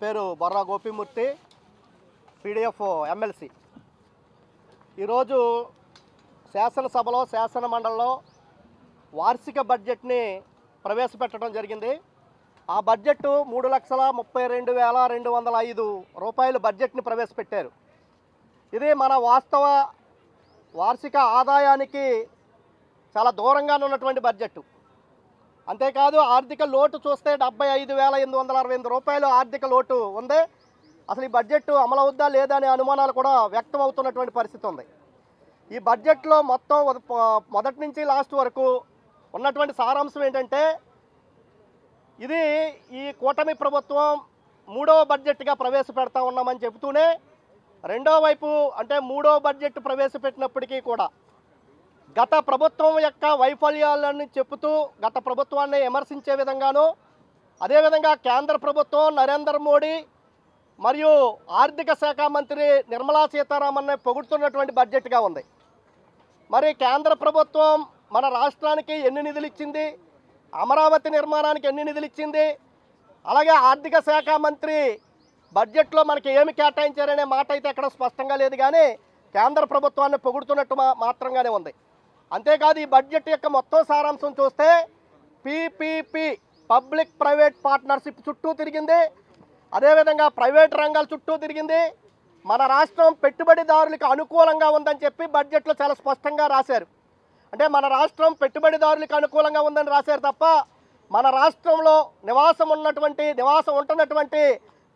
పేరు Borra Gopi Murthy PDF MLC. ఈరోజు శాసనసభలో శాసన మండలిలో వార్షిక బడ్జెట్ని ప్రవేశపెట్టడం జరిగింది. ఆ బడ్జెట్ మూడు లక్షల ముప్పై రెండు వేల రెండు వందల ఐదు రూపాయలు బడ్జెట్ని ప్రవేశపెట్టారు. ఇది మన వాస్తవ వార్షిక ఆదాయానికి చాలా దూరంగా ఉన్నటువంటి బడ్జెట్ అంతేకాదు ఆర్థిక లోటు చూస్తే డెబ్బై ఐదు వేల ఎనిమిది వందల అరవై ఎనిమిది రూపాయలు ఆర్థిక లోటు ఉంది. అసలు ఈ బడ్జెట్ అమలవుద్దా లేదా అనే అనుమానాలు కూడా వ్యక్తం అవుతున్నటువంటి పరిస్థితి ఉంది. ఈ బడ్జెట్లో మొత్తం మొదటి నుంచి లాస్ట్ వరకు ఉన్నటువంటి సారాంశం ఏంటంటే ఇది ఈ కూటమి ప్రభుత్వం మూడవ బడ్జెట్గా ప్రవేశపెడతా ఉన్నామని చెబుతూనే రెండో వైపు అంటే మూడో బడ్జెట్ ప్రవేశపెట్టినప్పటికీ కూడా గత ప్రభుత్వం యొక్క వైఫల్యాలను చెబుతూ గత ప్రభుత్వాన్ని విమర్శించే విధంగాను అదేవిధంగా కేంద్ర ప్రభుత్వం నరేంద్ర మోడీ మరియు ఆర్థిక శాఖ మంత్రి నిర్మలా సీతారామన్ పొగుడుతున్నటువంటి బడ్జెట్గా ఉంది. మరి కేంద్ర ప్రభుత్వం మన రాష్ట్రానికి ఎన్ని నిధులు ఇచ్చింది? అమరావతి నిర్మాణానికి ఎన్ని నిధులు ఇచ్చింది? అలాగే ఆర్థిక శాఖ మంత్రి బడ్జెట్లో మనకి ఏమి కేటాయించారనే మాట అయితే ఎక్కడ స్పష్టంగా లేదు కానీ కేంద్ర ప్రభుత్వాన్ని పొగుడుతున్నట్టు మాత్రంగానే ఉంది. అంతేకాదు ఈ బడ్జెట్ యొక్క మొత్తం సారాంశం చూస్తే పీపీపీ పబ్లిక్ ప్రైవేట్ పార్ట్నర్షిప్ చుట్టూ తిరిగింది. అదేవిధంగా ప్రైవేట్ రంగాల చుట్టూ తిరిగింది. మన రాష్ట్రం పెట్టుబడిదారులకు అనుకూలంగా ఉందని చెప్పి బడ్జెట్లో చాలా స్పష్టంగా రాశారు. అంటే మన రాష్ట్రం పెట్టుబడిదారులకు అనుకూలంగా ఉందని రాశారు తప్ప మన రాష్ట్రంలో నివాసం ఉన్నటువంటి నివాసం ఉంటున్నటువంటి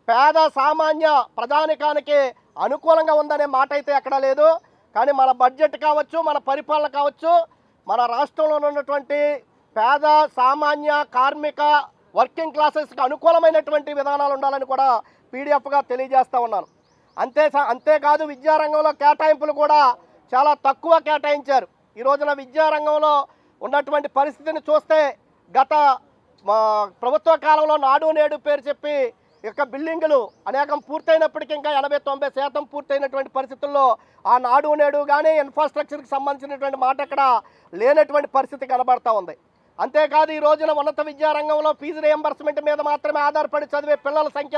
పేద సామాన్య ప్రజానికానికి అనుకూలంగా ఉందనే మాట అయితే ఎక్కడా లేదు. కానీ మన బడ్జెట్ కావచ్చు మన పరిపాలన కావచ్చు మన రాష్ట్రంలో ఉన్నటువంటి పేద సామాన్య కార్మిక వర్కింగ్ క్లాసెస్కి అనుకూలమైనటువంటి విధానాలు ఉండాలని కూడా పీడిఎఫ్గా తెలియజేస్తూ ఉన్నాను. అంతే అంతేకాదు విద్యారంగంలో కేటాయింపులు కూడా చాలా తక్కువ కేటాయించారు. ఈ రోజున విద్యారంగంలో ఉన్నటువంటి పరిస్థితిని చూస్తే గత మా ప్రభుత్వ కాలంలో నాడు నేడు పేరు చెప్పి యొక్క బిల్డింగులు అనేకం పూర్తయినప్పటికీ ఇంకా ఎనభై తొంభై శాతం పూర్తయినటువంటి పరిస్థితుల్లో ఆ నాడు నేడు కానీ ఇన్ఫ్రాస్ట్రక్చర్కి సంబంధించినటువంటి మాట అక్కడ లేనటువంటి పరిస్థితి కనబడతా ఉంది. అంతేకాదు ఈ రోజున ఉన్నత విద్యారంగంలో ఫీజు రియంబర్స్మెంట్ మీద మాత్రమే ఆధారపడి చదివే పిల్లల సంఖ్య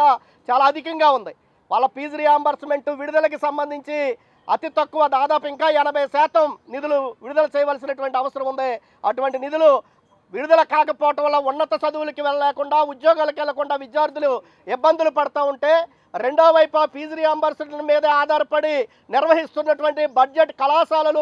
చాలా అధికంగా ఉంది. వాళ్ళ ఫీజు రియంబర్స్మెంట్ విడుదలకి సంబంధించి అతి తక్కువ దాదాపు ఇంకా ఎనభై శాతం నిధులు విడుదల చేయవలసినటువంటి అవసరం ఉంది. అటువంటి నిధులు విడుదల కాకపోవటం వల్ల ఉన్నత చదువులకి వెళ్ళలేకుండా ఉద్యోగాలకు వెళ్ళకుండా విద్యార్థులు ఇబ్బందులు పడుతూ ఉంటే రెండో వైపు ఫీజు రియంబర్స్మెంట్ మీద ఆధారపడి నిర్వహిస్తున్నటువంటి బడ్జెట్ కళాశాలలు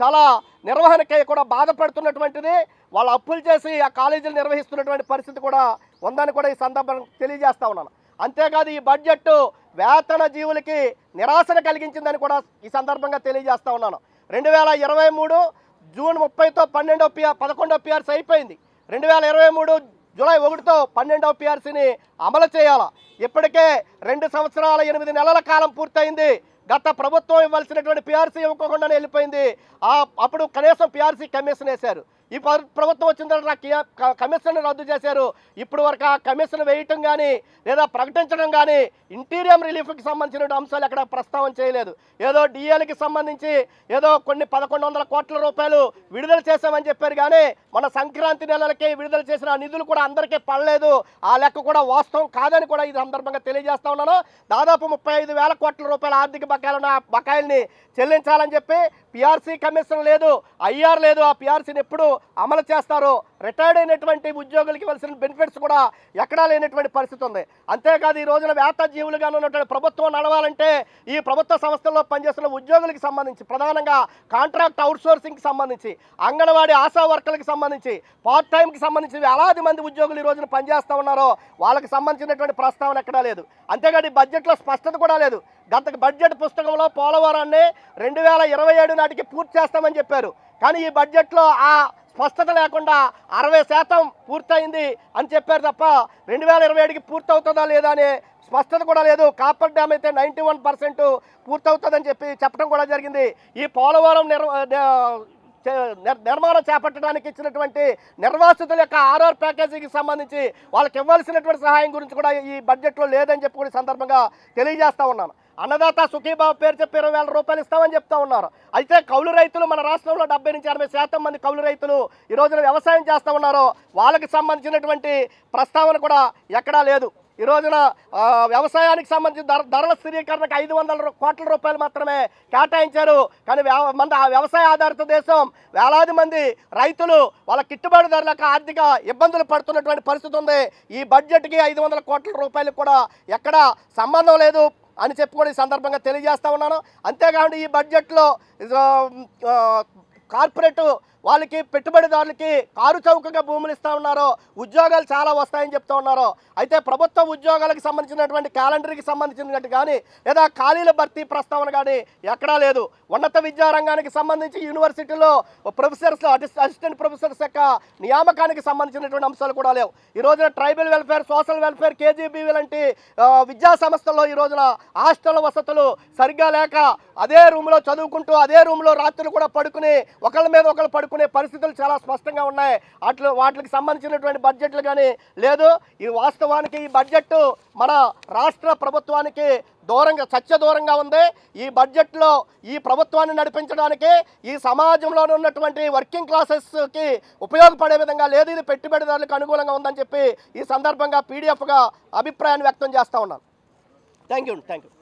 చాలా నిర్వహణకై కూడా బాధపడుతున్నటువంటిది. వాళ్ళు అప్పులు చేసి ఆ కాలేజీలు నిర్వహిస్తున్నటువంటి పరిస్థితి కూడా ఉందని కూడా ఈ సందర్భం తెలియజేస్తా ఉన్నాను. అంతేకాదు ఈ బడ్జెట్ వేతన జీవులకి నిరాశను కలిగించిందని కూడా ఈ సందర్భంగా తెలియజేస్తా ఉన్నాను. రెండు వేల ఇరవై మూడు జూన్ ముప్పైతో పన్నెండో పిఆర్ పదకొండో పిఆర్సీ అయిపోయింది. రెండు వేల ఇరవై మూడు జూలై ఒకటితో పన్నెండవ పిఆర్సీని అమలు చేయాలా. ఇప్పటికే రెండు సంవత్సరాల ఎనిమిది నెలల కాలం పూర్తయింది. గత ప్రభుత్వం ఇవ్వాల్సినటువంటి పిఆర్సీ ఇవ్వకుండానే వెళ్ళిపోయింది. అప్పుడు కనీసం పిఆర్సీ కమిషన్ వేశారు. ఈ ప్రభుత్వం వచ్చిన తర్వాత కమిషన్ రద్దు చేశారు. ఇప్పుడు వరకు ఆ కమిషన్ వేయటం కానీ లేదా ప్రకటించడం కానీ ఇంటీరియం రిలీఫ్కి సంబంధించిన అంశాలు ఎక్కడ ప్రస్తావన చేయలేదు. ఏదో డిఎల్కి సంబంధించి ఏదో కొన్ని పదకొండు వందల కోట్ల రూపాయలు విడుదల చేశామని చెప్పారు కానీ మన సంక్రాంతి నెలలకి విడుదల చేసిన నిధులు కూడా అందరికీ పడలేదు. ఆ లెక్క కూడా వాస్తవం కాదని కూడా ఈ సందర్భంగా తెలియజేస్తా ఉన్నాను. దాదాపు ముప్పై ఐదు వేల కోట్ల రూపాయల ఆర్థిక బకాయిలను బకాయిల్ని చెల్లించాలని చెప్పి పిఆర్సీ కమిషన్ లేదు ఐఆర్ లేదు. ఆ పిఆర్సీని ఎప్పుడు అమలు చేస్తారు రిటైర్డ్ అయినటువంటి ఉద్యోగులకి ఇవ్వాల్సిన బెనిఫిట్స్ కూడా ఎక్కడా లేనటువంటి పరిస్థితి ఉంది. అంతేకాదు ఈ రోజున వేత జీవులుగా ఉన్నటువంటి ప్రభుత్వం నడవాలంటే ఈ ప్రభుత్వ సంస్థల్లో పనిచేస్తున్న ఉద్యోగులకి సంబంధించి ప్రధానంగా కాంట్రాక్ట్ అవుట్సోర్సింగ్కి సంబంధించి అంగన్వాడీ ఆశా వర్కర్లకు సంబంధించి పార్ట్ టైంకి సంబంధించి వేలాది మంది ఉద్యోగులు ఈ రోజున పనిచేస్తూ ఉన్నారో వాళ్ళకి సంబంధించినటువంటి ప్రస్తావన ఎక్కడా లేదు. అంతేకాదు ఈ బడ్జెట్లో స్పష్టత కూడా లేదు. గత బడ్జెట్ పుస్తకంలో పోలవరాన్ని రెండు వేల ఇరవై ఏడు నాటికి పూర్తి చేస్తామని చెప్పారు. కానీ ఈ బడ్జెట్లో ఆ స్పష్టత లేకుండా అరవై శాతం పూర్తయింది అని చెప్పారు తప్ప రెండు వేల ఇరవై ఏడుకి పూర్తవుతుందా లేదా అనే స్పష్టత కూడా లేదు. కాపర్ డ్యామ్ అయితే నైంటీ వన్ పర్సెంట్ పూర్తవుతుందని చెప్పి చెప్పడం కూడా జరిగింది. ఈ పోలవరం నిర్మాణం చేపట్టడానికి ఇచ్చినటువంటి నిర్వాసితుల యొక్క ఆర్ఆర్ ప్యాకేజీకి సంబంధించి వాళ్ళకి ఇవ్వాల్సినటువంటి సహాయం గురించి కూడా ఈ బడ్జెట్లో లేదని చెప్పి కూడా సందర్భంగా తెలియజేస్తా ఉన్నాను. అన్నదాత సుఖీబాబు పేరు చెప్పి ఇరవై వేల రూపాయలు ఇస్తామని చెప్తా ఉన్నారు. అయితే కౌలు రైతులు మన రాష్ట్రంలో డెబ్బై నుంచి ఎనభై శాతం మంది కౌలు రైతులు ఈ రోజున వ్యవసాయం చేస్తూ ఉన్నారు. వాళ్ళకి సంబంధించినటువంటి ప్రస్తావన కూడా ఎక్కడా లేదు. ఈ రోజున వ్యవసాయానికి సంబంధించిన ధర ధరల స్థిరీకరణకు ఐదు వందల కోట్ల రూపాయలు మాత్రమే కేటాయించారు. కానీ మన ఆ వ్యవసాయ ఆధారిత దేశం వేలాది మంది రైతులు వాళ్ళ గిట్టుబాటు ధరలకు ఆర్థిక ఇబ్బందులు పడుతున్నటువంటి పరిస్థితి ఉంది. ఈ బడ్జెట్కి ఐదు వందల కోట్ల రూపాయలు కూడా ఎక్కడ సంబంధం లేదు. అని చెప్పి కూడా ఈ సందర్భంగా తెలియజేస్తా ఉన్నాను. అంతేకాకుండా ఈ బడ్జెట్లో కార్పొరేటు కార్పొరేట్ వాళ్ళకి పెట్టుబడిదారులకి కారు చౌకగా భూములు ఇస్తా ఉన్నారు ఉద్యోగాలు చాలా వస్తాయని చెప్తా ఉన్నారు అయితే ప్రభుత్వ ఉద్యోగాలకు సంబంధించినటువంటి క్యాలెండర్కి సంబంధించినట్టు కానీ లేదా ఖాళీల భర్తీ ప్రస్తావన కానీ ఎక్కడా లేదు. ఉన్నత విద్యారంగానికి సంబంధించి యూనివర్సిటీలో ప్రొఫెసర్స్ అసిస్టెంట్ ప్రొఫెసర్స్ యొక్క నియామకానికి సంబంధించినటువంటి అంశాలు కూడా లేవు. ఈ రోజున tribal welfare social welfare KGB లాంటి విద్యా సంస్థల్లో ఈ రోజున హాస్టల్ వసతులు సరిగ్గా లేక అదే రూమ్లో చదువుకుంటూ అదే రూమ్లో రాత్రులు కూడా పడుకుని ఒకళ్ళ మీద ఒకళ్ళు పడుకుని పరిస్థితులు చాలా స్పష్టంగా ఉన్నాయి. అట్లు వాటికి సంబంధించినటువంటి బడ్జెట్లు కానీ లేదు. ఈ వాస్తవానికి ఈ బడ్జెట్ మన రాష్ట్ర ప్రభుత్వానికి దూరంగా సత్య దూరంగా ఉంది. ఈ బడ్జెట్లో ఈ ప్రభుత్వాన్ని నడిపించడానికి ఈ సమాజంలో ఉన్నటువంటి వర్కింగ్ క్లాసెస్కి ఉపయోగపడే విధంగా లేదు. ఇది పెట్టుబడిదారులకు అనుకూలంగా ఉందని చెప్పి ఈ సందర్భంగా పీడిఎఫ్గా అభిప్రాయాన్ని వ్యక్తం చేస్తూ ఉన్నాను. Thank you thank you